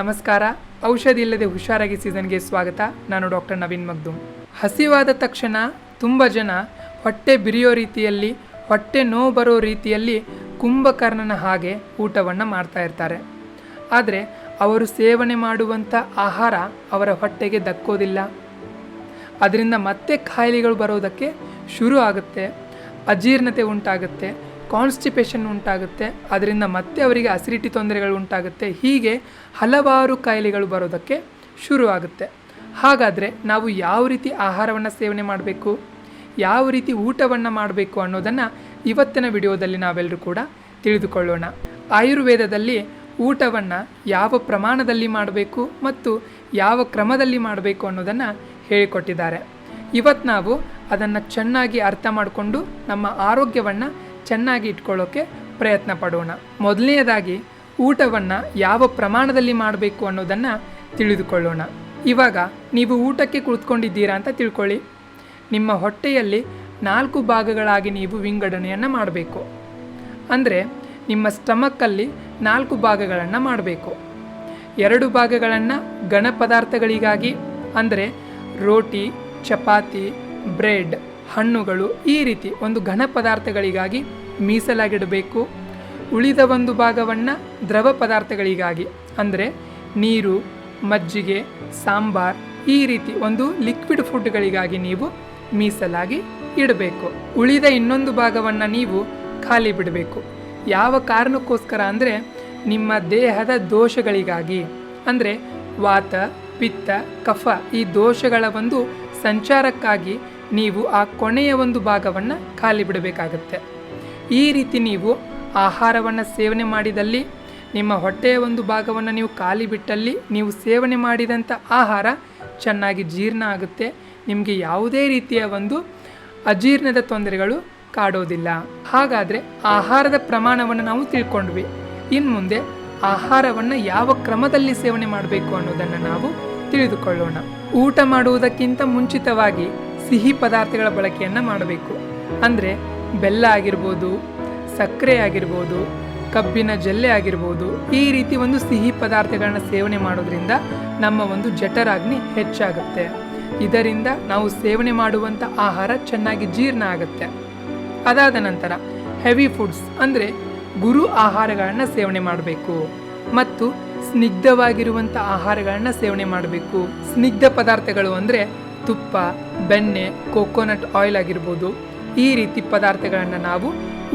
ನಮಸ್ಕಾರ. ಔಷಧಿ ಇಲ್ಲದೆ ಹುಷಾರಾಗಿ ಸೀಸನ್ಗೆ ಸ್ವಾಗತ. ನಾನು ಡಾಕ್ಟರ್ ನವೀನ್ ಮಗ್ದು. ಹಸಿವಾದ ತಕ್ಷಣ ತುಂಬ ಜನ ಹೊಟ್ಟೆ ಬಿರಿಯೋ ರೀತಿಯಲ್ಲಿ, ಹೊಟ್ಟೆ ನೋವು ಬರೋ ರೀತಿಯಲ್ಲಿ ಕುಂಭಕರ್ಣನ ಹಾಗೆ ಊಟವನ್ನು ಮಾಡ್ತಾ ಇರ್ತಾರೆ. ಆದರೆ ಅವರು ಸೇವನೆ ಮಾಡುವಂಥ ಆಹಾರ ಅವರ ಹೊಟ್ಟೆಗೆ ದಕ್ಕೋದಿಲ್ಲ. ಅದರಿಂದ ಮತ್ತೆ ಕಾಯಿಲೆಗಳು ಬರೋದಕ್ಕೆ ಶುರು ಆಗುತ್ತೆ, ಅಜೀರ್ಣತೆ ಉಂಟಾಗುತ್ತೆ ಕಾನ್ಸ್ಟಿಪೇಷನ್ ಉಂಟಾಗುತ್ತೆ, ಅದರಿಂದ ಮತ್ತೆ ಅವರಿಗೆ ಅಸಿಡಿಟಿ ತೊಂದರೆಗಳು ಉಂಟಾಗುತ್ತೆ, ಹೀಗೆ ಹಲವಾರು ಕಾಯಿಲೆಗಳು ಬರೋದಕ್ಕೆ ಶುರುವಾಗುತ್ತೆ. ಹಾಗಾದರೆ ನಾವು ಯಾವ ರೀತಿ ಆಹಾರವನ್ನು ಸೇವನೆ ಮಾಡಬೇಕು, ಯಾವ ರೀತಿ ಊಟವನ್ನು ಮಾಡಬೇಕು ಅನ್ನೋದನ್ನು ಇವತ್ತಿನ ವಿಡಿಯೋದಲ್ಲಿ ನಾವೆಲ್ಲರೂ ಕೂಡ ತಿಳಿದುಕೊಳ್ಳೋಣ. ಆಯುರ್ವೇದದಲ್ಲಿ ಊಟವನ್ನು ಯಾವ ಪ್ರಮಾಣದಲ್ಲಿ ಮಾಡಬೇಕು ಮತ್ತು ಯಾವ ಕ್ರಮದಲ್ಲಿ ಮಾಡಬೇಕು ಅನ್ನೋದನ್ನು ಹೇಳಿಕೊಟ್ಟಿದ್ದಾರೆ. ಇವತ್ತು ನಾವು ಅದನ್ನು ಚೆನ್ನಾಗಿ ಅರ್ಥ ಮಾಡಿಕೊಂಡು ನಮ್ಮ ಆರೋಗ್ಯವನ್ನು ಚೆನ್ನಾಗಿ ಇಟ್ಕೊಳ್ಳೋಕ್ಕೆ ಪ್ರಯತ್ನ ಪಡೋಣ. ಮೊದಲನೆಯದಾಗಿ ಊಟವನ್ನು ಯಾವ ಪ್ರಮಾಣದಲ್ಲಿ ಮಾಡಬೇಕು ಅನ್ನೋದನ್ನು ತಿಳಿದುಕೊಳ್ಳೋಣ. ಇವಾಗ, ನೀವು ಊಟಕ್ಕೆ ಕುಳಿತುಕೊಂಡಿದ್ದೀರಾ ಅಂತ ತಿಳ್ಕೊಳ್ಳಿ. ನಿಮ್ಮ ಹೊಟ್ಟೆಯಲ್ಲಿ ನಾಲ್ಕು ಭಾಗಗಳಾಗಿ ನೀವು ವಿಂಗಡಣೆಯನ್ನು ಮಾಡಬೇಕು. ಅಂದರೆ, ನಿಮ್ಮ ಸ್ಟಮಕ್ಕಲ್ಲಿ ನಾಲ್ಕು ಭಾಗಗಳನ್ನು ಮಾಡಬೇಕು. ಎರಡು ಭಾಗಗಳನ್ನು ಘನ ಪದಾರ್ಥಗಳಿಗಾಗಿ, ಅಂದರೆ ರೋಟಿ, ಚಪಾತಿ, ಬ್ರೆಡ್, ಹಣ್ಣುಗಳು ಈ ರೀತಿ ಒಂದು ಘನ ಪದಾರ್ಥಗಳಿಗಾಗಿ ಮೀಸಲಾಗಿಡಬೇಕು. ಉಳಿದ ಒಂದು ಭಾಗವನ್ನು ದ್ರವ ಪದಾರ್ಥಗಳಿಗಾಗಿ, ಅಂದರೆ ನೀರು, ಮಜ್ಜಿಗೆ, ಸಾಂಬಾರ್, ಈ ರೀತಿ ಒಂದು ಲಿಕ್ವಿಡ್ ಫುಡ್ಗಳಿಗಾಗಿ ನೀವು ಮೀಸಲಾಗಿ ಇಡಬೇಕು. ಉಳಿದ ಇನ್ನೊಂದು ಭಾಗವನ್ನು ನೀವು ಖಾಲಿ ಬಿಡಬೇಕು. ಯಾವ ಕಾರಣಕ್ಕೋಸ್ಕರ ಅಂದರೆ ನಿಮ್ಮ ದೇಹದ ದೋಷಗಳಿಗಾಗಿ, ಅಂದರೆ ವಾತ, ಪಿತ್ತ, ಕಫ, ಈ ದೋಷಗಳ ಒಂದು ಸಂಚಾರಕ್ಕಾಗಿ ನೀವು ಆ ಕೊನೆಯ ಒಂದು ಭಾಗವನ್ನು ಖಾಲಿ ಬಿಡಬೇಕಾಗತ್ತೆ. ಈ ರೀತಿ ನೀವು ಆಹಾರವನ್ನು ಸೇವನೆ ಮಾಡಿದಲ್ಲಿ, ನಿಮ್ಮ ಹೊಟ್ಟೆಯ ಒಂದು ಭಾಗವನ್ನು ನೀವು ಖಾಲಿ ಬಿಟ್ಟಲ್ಲಿ ನೀವು ಸೇವನೆ ಮಾಡಿದಂಥ ಆಹಾರ ಚೆನ್ನಾಗಿ ಜೀರ್ಣ ಆಗುತ್ತೆ. ನಿಮಗೆ ಯಾವುದೇ ರೀತಿಯ ಒಂದು ಅಜೀರ್ಣದ ತೊಂದರೆಗಳು ಕಾಡೋದಿಲ್ಲ. ಹಾಗಾದರೆ ಆಹಾರದ ಪ್ರಮಾಣವನ್ನು ನಾವು ತಿಳ್ಕೊಂಡ್ವಿ. ಇನ್ನು ಮುಂದೆ ಆಹಾರವನ್ನು ಯಾವ ಕ್ರಮದಲ್ಲಿ ಸೇವನೆ ಮಾಡಬೇಕು ಅನ್ನೋದನ್ನು ನಾವು ತಿಳಿದುಕೊಳ್ಳೋಣ. ಊಟ ಮಾಡುವುದಕ್ಕಿಂತ ಮುಂಚಿತವಾಗಿ ಸಿಹಿ ಪದಾರ್ಥಗಳ ಬಳಕೆಯನ್ನು ಮಾಡಬೇಕು. ಅಂದರೆ ಬೆಲ್ಲ ಆಗಿರ್ಬೋದು ಸಕ್ಕರೆ ಆಗಿರ್ಬೋದು, ಕಬ್ಬಿನ ಜಲ್ಲೆ ಆಗಿರ್ಬೋದು, ಈ ರೀತಿ ಒಂದು ಸಿಹಿ ಪದಾರ್ಥಗಳನ್ನ ಸೇವನೆ ಮಾಡೋದ್ರಿಂದ ನಮ್ಮ ಒಂದು ಜಠರಾಗ್ನಿ ಹೆಚ್ಚಾಗುತ್ತೆ. ಇದರಿಂದ ನಾವು ಸೇವನೆ ಮಾಡುವಂಥ ಆಹಾರ ಚೆನ್ನಾಗಿ ಜೀರ್ಣ ಆಗುತ್ತೆ. ಅದಾದ ನಂತರ ಹೆವಿ ಫುಡ್ಸ್ ಅಂದರೆ ಗುರು ಆಹಾರಗಳನ್ನು ಸೇವನೆ ಮಾಡಬೇಕು ಮತ್ತು ಸ್ನಿಗ್ಧವಾಗಿರುವಂಥ ಆಹಾರಗಳನ್ನ ಸೇವನೆ ಮಾಡಬೇಕು. ಸ್ನಿಗ್ಧ ಪದಾರ್ಥಗಳು ಅಂದರೆ ತುಪ್ಪ, ಬೆಣ್ಣೆ ಕೋಕೋನಟ್ ಆಯಿಲ್ ಆಗಿರ್ಬೋದು. ಈ ರೀತಿ ಪದಾರ್ಥಗಳನ್ನು ನಾವು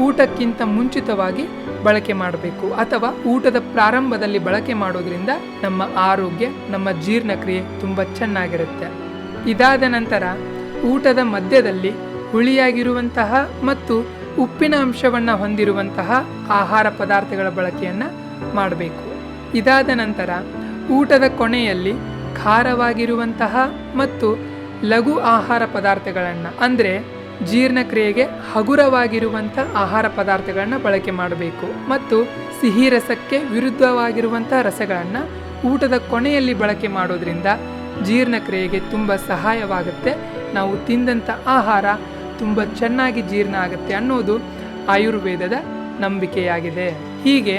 ಊಟಕ್ಕಿಂತ ಮುಂಚಿತವಾಗಿ ಬಳಕೆ ಮಾಡಬೇಕು ಅಥವಾ ಊಟದ ಪ್ರಾರಂಭದಲ್ಲಿ ಬಳಕೆ ಮಾಡೋದ್ರಿಂದ ನಮ್ಮ ಆರೋಗ್ಯ, ನಮ್ಮ ಜೀರ್ಣಕ್ರಿಯೆ ತುಂಬ ಚೆನ್ನಾಗಿರುತ್ತೆ. ಇದಾದ ನಂತರ ಊಟದ ಮಧ್ಯದಲ್ಲಿ ಹುಳಿಯಾಗಿರುವಂತಹ ಮತ್ತು ಉಪ್ಪಿನ ಅಂಶವನ್ನು ಹೊಂದಿರುವಂತಹ ಆಹಾರ ಪದಾರ್ಥಗಳ ಬಳಕೆಯನ್ನು ಮಾಡಬೇಕು. ಇದಾದ ನಂತರ ಊಟದ ಕೊನೆಯಲ್ಲಿ ಖಾರವಾಗಿರುವಂತಹ ಮತ್ತು ಲಘು ಆಹಾರ ಪದಾರ್ಥಗಳನ್ನು, ಅಂದರೆ ಜೀರ್ಣಕ್ರಿಯೆಗೆ ಹಗುರವಾಗಿರುವಂಥ ಆಹಾರ ಪದಾರ್ಥಗಳನ್ನು ಬಳಕೆ ಮಾಡಬೇಕು ಮತ್ತು ಸಿಹಿ ರಸಕ್ಕೆ ವಿರುದ್ಧವಾಗಿರುವಂಥ ರಸಗಳನ್ನು ಊಟದ ಕೊನೆಯಲ್ಲಿ ಬಳಕೆ ಮಾಡೋದ್ರಿಂದ ಜೀರ್ಣಕ್ರಿಯೆಗೆ ತುಂಬ ಸಹಾಯವಾಗುತ್ತೆ. ನಾವು ತಿಂದಂಥ ಆಹಾರ ತುಂಬ ಚೆನ್ನಾಗಿ ಜೀರ್ಣ ಆಗುತ್ತೆ ಅನ್ನೋದು ಆಯುರ್ವೇದದ ನಂಬಿಕೆಯಾಗಿದೆ. ಹೀಗೆ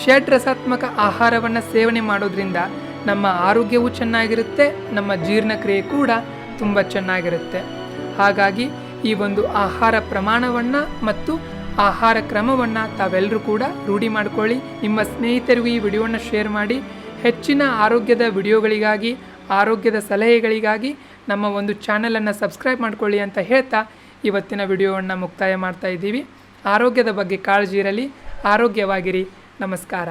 ಷಡ್ರಸಾತ್ಮಕ ಆಹಾರವನ್ನು ಸೇವನೆ ಮಾಡೋದ್ರಿಂದ ನಮ್ಮ ಆರೋಗ್ಯವೂ ಚೆನ್ನಾಗಿರುತ್ತೆ, ನಮ್ಮ ಜೀರ್ಣಕ್ರಿಯೆ ಕೂಡ ತುಂಬ ಚೆನ್ನಾಗಿರುತ್ತೆ. ಹಾಗಾಗಿ ಈ ಒಂದು ಆಹಾರ ಪ್ರಮಾಣವನ್ನು ಮತ್ತು ಆಹಾರ ಕ್ರಮವನ್ನು ತಾವೆಲ್ಲರೂ ಕೂಡ ರೂಢಿ ಮಾಡ್ಕೊಳ್ಳಿ. ನಿಮ್ಮ ಸ್ನೇಹಿತರಿಗೂ ಈ ವಿಡಿಯೋನ ಶೇರ್ ಮಾಡಿ. ಹೆಚ್ಚಿನ ಆರೋಗ್ಯದ ವಿಡಿಯೋಗಳಿಗಾಗಿ, ಆರೋಗ್ಯದ ಸಲಹೆಗಳಿಗಾಗಿ ನಮ್ಮ ಒಂದು ಚಾನಲನ್ನು ಸಬ್ಸ್ಕ್ರೈಬ್ ಮಾಡ್ಕೊಳ್ಳಿ ಅಂತ ಹೇಳ್ತಾ ಇವತ್ತಿನ ವಿಡಿಯೋವನ್ನು ಮುಕ್ತಾಯ ಮಾಡ್ತಾ ಇದ್ದೀವಿ. ಆರೋಗ್ಯದ ಬಗ್ಗೆ ಕಾಳಜಿ ಇರಲಿ. ಆರೋಗ್ಯವಾಗಿರಿ. ನಮಸ್ಕಾರ.